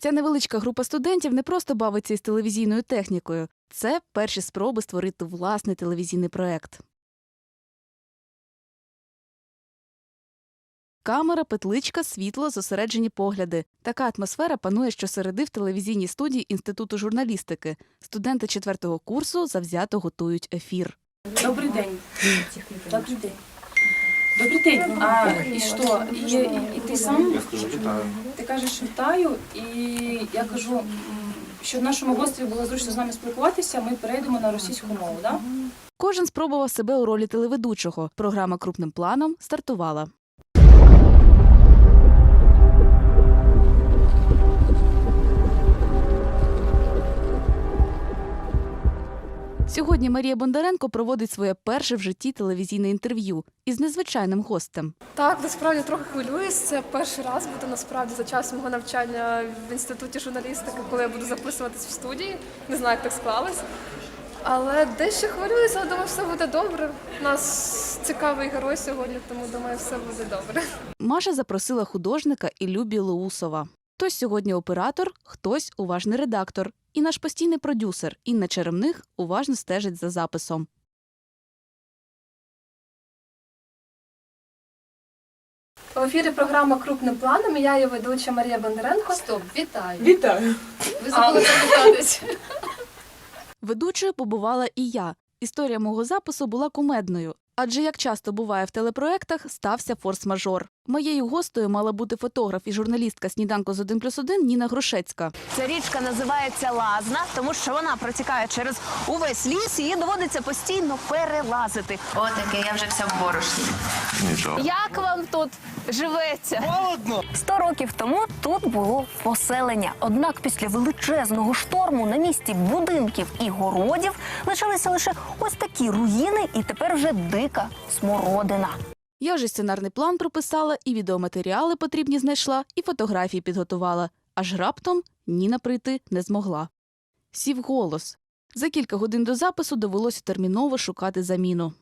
Ця невеличка група студентів не просто бавиться із телевізійною технікою. Це перші спроби створити власний телевізійний проект. Камера, петличка, світло, зосереджені погляди. Така атмосфера панує щосереди в телевізійній студії Інституту журналістики. Студенти четвертого курсу завзято готують ефір. Добрий день. Добрий день. Добрий день. А і що? І, і, і ти сам? Я скажу вітаю. Ти кажеш вітаю, і я кажу, щоб нашому гості було зручно з нами спілкуватися, ми перейдемо на російську мову, так? Кожен спробував себе у ролі телеведучого. Програма крупним планом стартувала. Сьогодні Марія Бондаренко проводить своє перше в житті телевізійне інтерв'ю із незвичайним гостем. Так, насправді трохи хвилююсь. Це перший раз буде насправді за час мого навчання в інституті журналістики, коли я буду записуватись в студії. Не знаю, як так склалось. Але дещо хвилююся, але думаю, все буде добре. У нас цікавий герой сьогодні, тому думаю, все буде добре. Маша запросила художника Іллю Білоусова. Хтось сьогодні оператор, хтось уважний редактор. І наш постійний продюсер Інна Черемних уважно стежить за записом. В ефірі програма Крупним планом. і Я її ведуча Марія Бондаренко. Стоп, вітаю. Вітаю. Ви забули привітатись. Ведучою побувала і я. Історія мого запису була кумедною. Адже як часто буває в телепроектах, стався форс-мажор. Моєю гостею мала бути фотограф і журналістка сніданку з 1 плюс 1 Ніна Грушецька. Ця річка називається Лазна, тому що вона протікає через увесь ліс, і її доводиться постійно перелазити. Отаке, я вже вся в борошні. Нічого. Як вам тут живеться? Холодно! Сто років тому тут було поселення. Однак після величезного шторму на місці будинків і городів лишилися лише ось такі руїни, і тепер вже дика смородина. Я вже сценарний план прописала, і відеоматеріали потрібні знайшла, і фотографії підготувала. Аж раптом Ніна прийти не змогла. Сів голос. За кілька годин до запису довелося терміново шукати заміну.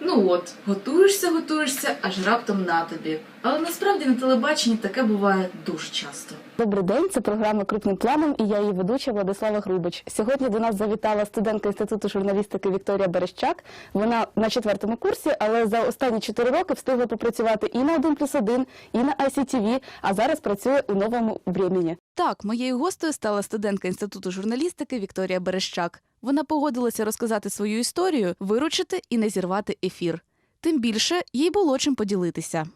Ну от, готуєшся, готуєшся, аж раптом на тобі. Але насправді на телебаченні таке буває дуже часто. Добрий день, це програма Крупним планом і я її ведуча Владислава Грубич. Сьогодні до нас завітала студентка інституту журналістики Вікторія Берещак. Вона на четвертому курсі, але за останні чотири роки встигла попрацювати і на 1 плюс 1, і на ICTV, а зараз працює у новому времені. Так, моєю гостею стала студентка інституту журналістики Вікторія Берещак. Вона погодилася розказати свою історію, виручити і не зірвати ефір. Тим більше їй було чим поділитися.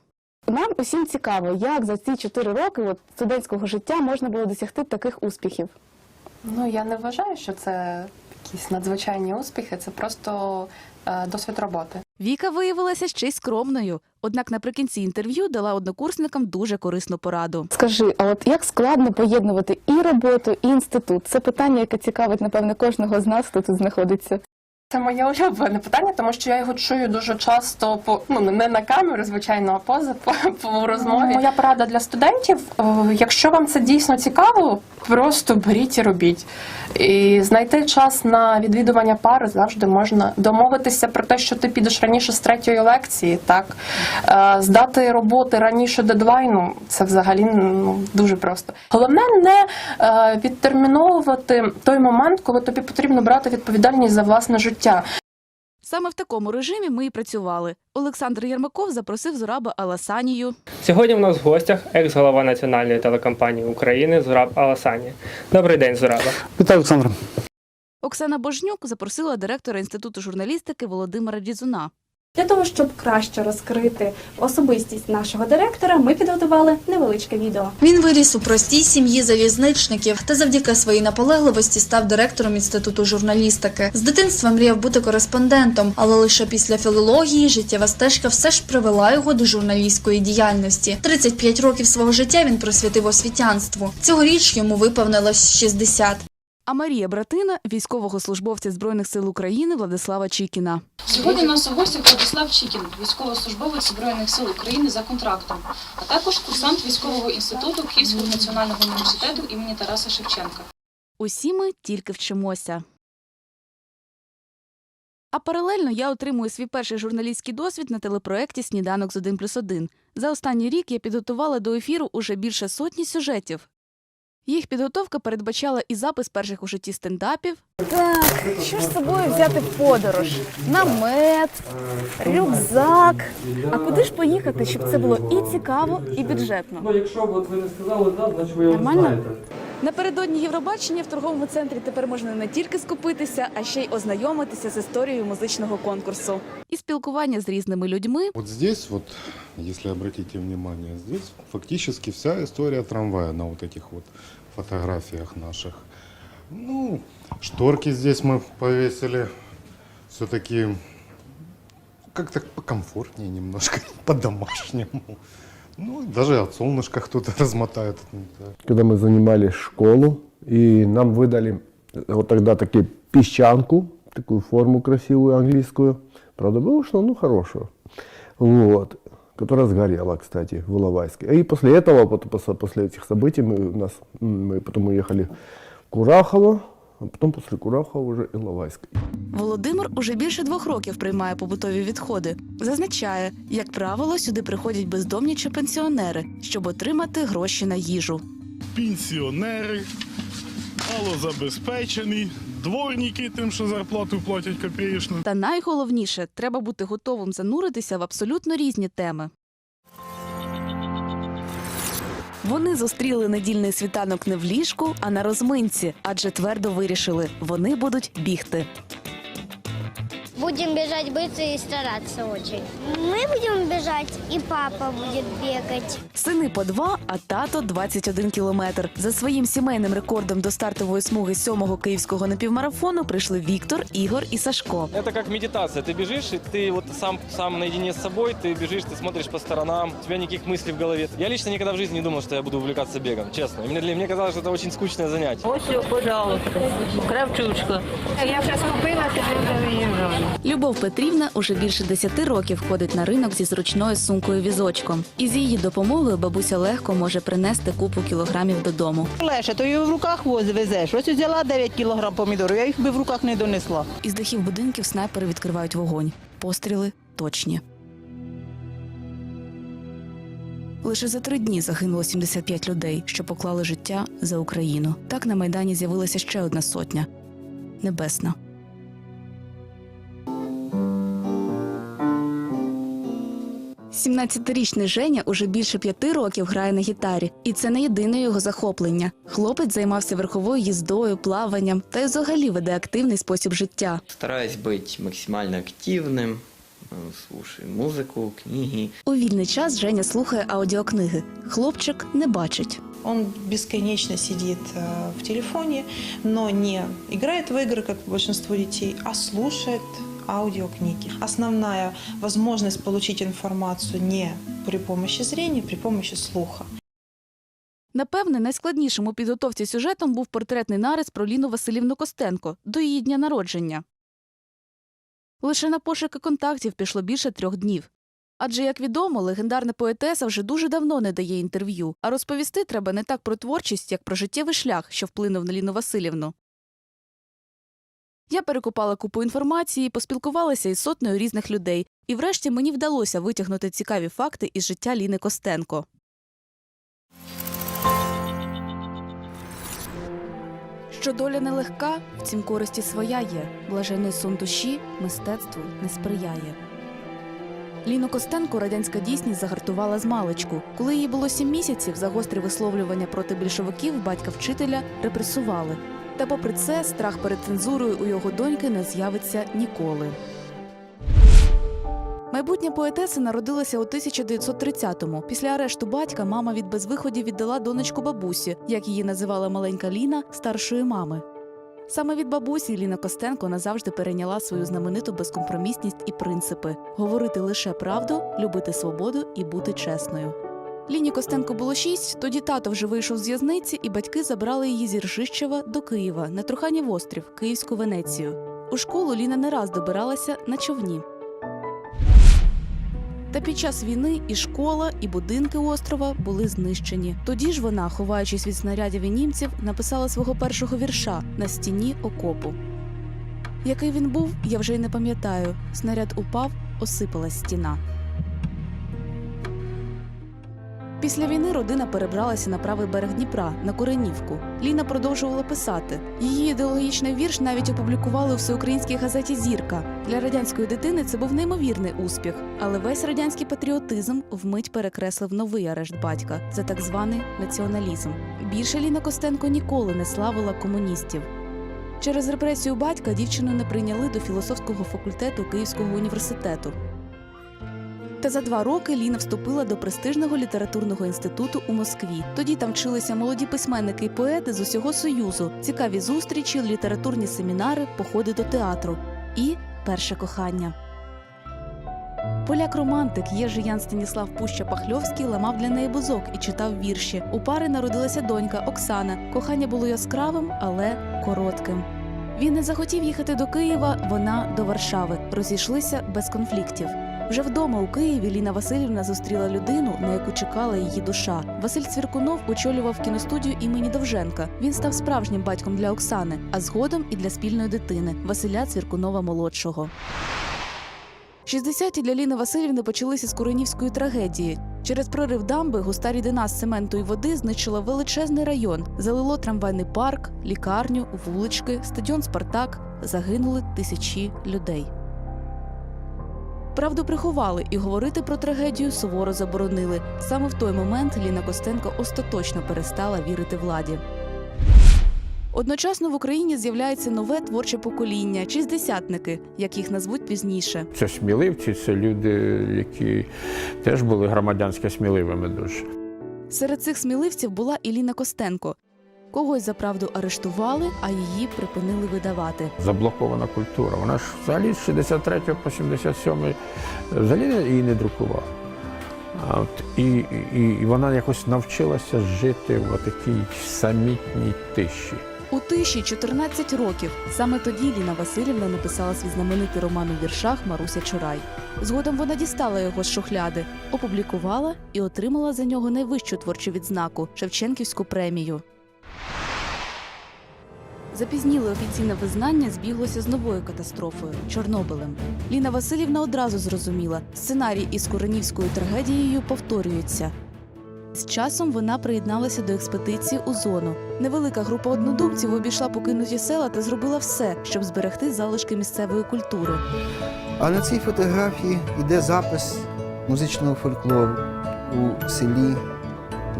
Нам усім цікаво, як за ці чотири роки от, студентського життя можна було досягти таких успіхів. Ну я не вважаю, що це якісь надзвичайні успіхи, це просто е, досвід роботи. Віка виявилася ще й скромною, однак наприкінці інтерв'ю дала однокурсникам дуже корисну пораду. Скажи, а от як складно поєднувати і роботу, і інститут? Це питання, яке цікавить, напевне, кожного з нас, хто тут знаходиться. Це моє улюблене питання, тому що я його чую дуже часто по ну не на камеру, звичайно, а поза по, по розмові. Моя порада для студентів: е, якщо вам це дійсно цікаво, просто беріть і робіть. І знайти час на відвідування пари завжди можна домовитися про те, що ти підеш раніше з третьої лекції, так Е, здати роботи раніше дедлайну. Це взагалі ну, дуже просто. Головне не е, відтерміновувати той момент, коли тобі потрібно брати відповідальність за власне життя. Саме в такому режимі ми і працювали. Олександр Єрмаков запросив Зураба Аласанію. Сьогодні в нас в гостях екс-голова національної телекомпанії України Зураб Аласані. Добрий день, Зураба. Вітаю, Олександр. Оксана Божнюк запросила директора інституту журналістики Володимира Дізуна. Для того, щоб краще розкрити особистість нашого директора, ми підготували невеличке відео. Він виріс у простій сім'ї залізничників та завдяки своїй наполегливості став директором інституту журналістики. З дитинства мріяв бути кореспондентом, але лише після філології життєва стежка все ж привела його до журналістської діяльності. 35 років свого життя він присвятив освітянству. Цьогоріч йому виповнилось 60. А Марія Братина військового службовця Збройних сил України Владислава Чікіна. Сьогодні у нас у гостях Владислав Чікін, військовослужбовець Збройних сил України за контрактом, а також курсант військового інституту Київського національного університету імені Тараса Шевченка. Усі ми тільки вчимося. А паралельно я отримую свій перший журналістський досвід на телепроекті Сніданок з 1 плюс 1. За останній рік я підготувала до ефіру уже більше сотні сюжетів. Їх підготовка передбачала і запис перших у житті стендапів, Так, що ж з собою взяти в подорож? Намет, рюкзак. А куди ж поїхати, щоб це було і цікаво, і бюджетно? Ну, якщо б от ви не сказали, да, значить ви його Нормально? знаєте. Напередодні Євробачення в торговому центрі тепер можна не тільки скупитися, а ще й ознайомитися з історією музичного конкурсу. І спілкування з різними людьми Вот здесь вот, если обратите внимание, здесь фактически вся история трамвая на вот этих вот фотографиях наших. Ну, шторки здесь мы повесили все-таки как-то покомфортнее немножко, по-домашнему. Ну, даже от солнышка кто-то размотает. когда мы занимали школу, и нам выдали вот тогда таки песчанку, такую форму красивую английскую, правда, бэушную, ну, хорошую, вот, которая сгорела, кстати, в Иловайске. И после этого, вот пос- после этих событий, мы, у нас, м, мы потом уехали в Курахово, а потом после Курахова уже Иловайск. Володимир уже більше двох років приймає побутові відходи. Зазначає, як правило, сюди приходять бездомні чи пенсіонери, щоб отримати гроші на їжу. пенсіонери, малозабезпечені, дворники тим, що зарплату платять копієчну. Та найголовніше треба бути готовим зануритися в абсолютно різні теми. Вони зустріли недільний світанок не в ліжку, а на розминці, адже твердо вирішили, вони будуть бігти. Будем бежать быстро и стараться очень. Мы будем бежать, и папа будет бегать. Сини по два, а тато 21 кілометр. За своїм сімейним рекордом до стартової смуги сьомого київського напівмарафону прийшли Віктор, Ігор і Сашко. Это как медитация. Ты бежишь, и ты вот сам, сам наедине с собой, ты бежишь, ты смотришь по сторонам, у тебя никаких мыслей в голове. Я лично никогда в жизни не думал, что я буду увлекаться бегом, честно. Мне, для, мне казалось, что это очень скучное занятие. Ось, пожалуйста, кравчучка. Я зараз купила, тебе заїжджаю. Любов Петрівна уже більше 10 років ходить на ринок зі зручною сумкою візочком. І з її допомогою бабуся легко може принести купу кілограмів додому. Леша, то її в руках везеш. Ось взяла 9 кілограм помідорів, я їх би в руках не донесла. Із дахів будинків снайпери відкривають вогонь. Постріли точні. Лише за три дні загинуло 75 людей, що поклали життя за Україну. Так на майдані з'явилася ще одна сотня небесна. Сімнадцятирічний Женя уже більше п'яти років грає на гітарі, і це не єдине його захоплення. Хлопець займався верховою їздою, плаванням та й взагалі веде активний спосіб життя. Стараюсь быть максимально активным, э, слушаю музыку, книги. У вільний час Женя слухає аудіокниги. Хлопчик не бачить. Он бесконечно сидит э, в телефоне, но не играет в игры, как большинство детей, а слушает аудиокниги. Основная возможность получить информацию не при помощи зрения, при помощи слуха. Напевне, найскладнішим у підготовці сюжетом був портретний нарис про Ліну Василівну Костенко до її дня народження. Лише на пошуки контактів пішло більше трьох днів. Адже, як відомо, легендарна поетеса вже дуже давно не дає інтерв'ю, а розповісти треба не так про творчість, як про життєвий шлях, що вплинув на Ліну Василівну. Я перекопала купу інформації, поспілкувалася із сотнею різних людей, і врешті мені вдалося витягнути цікаві факти із життя Ліни Костенко. Що доля нелегка, втім користі своя є. Блажений сон душі мистецтву не сприяє. Ліну Костенко радянська дійсність загартувала з маличку. Коли їй було сім місяців, за гострі висловлювання проти більшовиків батька вчителя репресували. Та попри це, страх перед цензурою у його доньки не з'явиться ніколи. Майбутня поетеса народилася у 1930-му. Після арешту батька мама від безвиходів віддала донечку бабусі, як її називала маленька Ліна, старшої мами. Саме від бабусі Ліна Костенко назавжди перейняла свою знамениту безкомпромісність і принципи говорити лише правду, любити свободу і бути чесною. Ліні Костенко було шість, тоді тато вже вийшов з в'язниці, і батьки забрали її зі Ржищева до Києва на Труханів острів, Київську Венецію. У школу Ліна не раз добиралася на човні. Та під час війни і школа, і будинки острова були знищені. Тоді ж вона, ховаючись від снарядів і німців, написала свого першого вірша на стіні окопу. Який він був, я вже й не пам'ятаю. Снаряд упав, осипалась стіна. Після війни родина перебралася на правий берег Дніпра на Коренівку. Ліна продовжувала писати. Її ідеологічний вірш навіть опублікували у всеукраїнській газеті Зірка. Для радянської дитини це був неймовірний успіх, але весь радянський патріотизм вмить перекреслив новий арешт батька за так званий націоналізм. Більше Ліна Костенко ніколи не славила комуністів. Через репресію батька дівчину не прийняли до філософського факультету Київського університету. Та за два роки Ліна вступила до престижного літературного інституту у Москві. Тоді там вчилися молоді письменники і поети з усього союзу, цікаві зустрічі, літературні семінари, походи до театру і перше кохання. Поляк-романтик Єжи Ян Станіслав Пуща Пахльовський ламав для неї бузок і читав вірші. У пари народилася донька Оксана. Кохання було яскравим, але коротким. Він не захотів їхати до Києва, вона до Варшави. Розійшлися без конфліктів. Вже вдома у Києві Ліна Васильівна зустріла людину, на яку чекала її душа. Василь Цвіркунов очолював кіностудію імені Довженка. Він став справжнім батьком для Оксани, а згодом і для спільної дитини Василя Цвіркунова молодшого. 60-ті для Ліни Васильівни почалися з Куренівської трагедії. Через прорив дамби густа рідина з цементу і води знищила величезний район, залило трамвайний парк, лікарню, вулички, стадіон Спартак. Загинули тисячі людей. Правду приховали і говорити про трагедію суворо заборонили. Саме в той момент Ліна Костенко остаточно перестала вірити владі. Одночасно в Україні з'являється нове творче покоління шістдесятники, як їх назвуть пізніше. Це сміливці, це люди, які теж були громадянсько сміливими дуже. Серед цих сміливців була і Ліна Костенко. Когось за правду арештували, а її припинили видавати. Заблокована культура. Вона ж взагалі з 63 по 77 взагалі її не друкувала. От, і, і, і вона якось навчилася жити в такій самітній тиші. У тиші 14 років. Саме тоді Ліна Васильівна написала свій знаменитий роман у віршах Маруся Чурай. Згодом вона дістала його з шухляди, опублікувала і отримала за нього найвищу творчу відзнаку Шевченківську премію. Запізніле офіційне визнання збіглося з новою катастрофою Чорнобилем. Ліна Васильівна одразу зрозуміла, сценарій із Куренівською трагедією повторюється. З часом вона приєдналася до експедиції у зону. Невелика група однодумців обійшла покинуті села та зробила все, щоб зберегти залишки місцевої культури. А на цій фотографії йде запис музичного фольклору у селі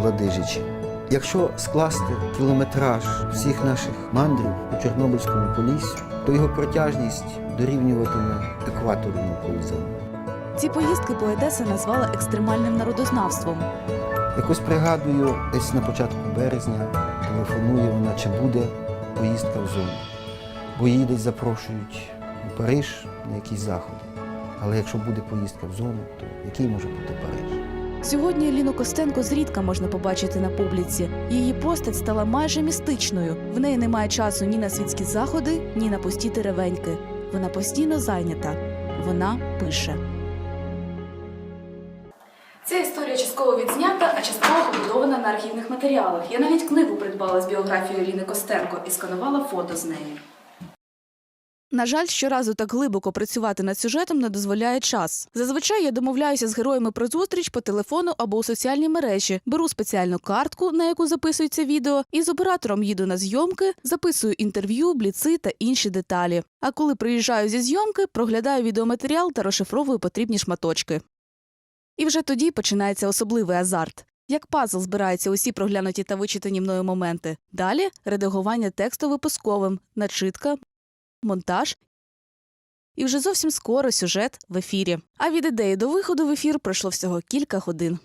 Ладижичі. Якщо скласти кілометраж всіх наших мандрів у Чорнобильському поліссю, то його протяжність дорівнюватиме екватору навколо землі. Ці поїздки поетеса назвала екстремальним народознавством. Якось пригадую, десь на початку березня телефонує вона, чи буде поїздка в зону. Бо її десь запрошують у Париж на якісь заходи. Але якщо буде поїздка в зону, то який може бути Париж? Сьогодні Ліну Костенко зрідка можна побачити на публіці. Її постать стала майже містичною. В неї немає часу ні на світські заходи, ні на пусті теревеньки. Вона постійно зайнята. Вона пише. Ця історія частково відзнята, а частково побудована на архівних матеріалах. Я навіть книгу придбала з біографією Ліни Костенко і сканувала фото з неї. На жаль, щоразу так глибоко працювати над сюжетом не дозволяє час. Зазвичай я домовляюся з героями про зустріч по телефону або у соціальній мережі, беру спеціальну картку, на яку записується відео, і з оператором їду на зйомки, записую інтерв'ю, бліци та інші деталі. А коли приїжджаю зі зйомки, проглядаю відеоматеріал та розшифровую потрібні шматочки. І вже тоді починається особливий азарт. Як пазл збираються усі проглянуті та вичитані мною моменти. Далі редагування тексту випусковим, начитка, монтаж. І вже зовсім скоро сюжет в ефірі. А від ідеї до виходу в ефір пройшло всього кілька годин.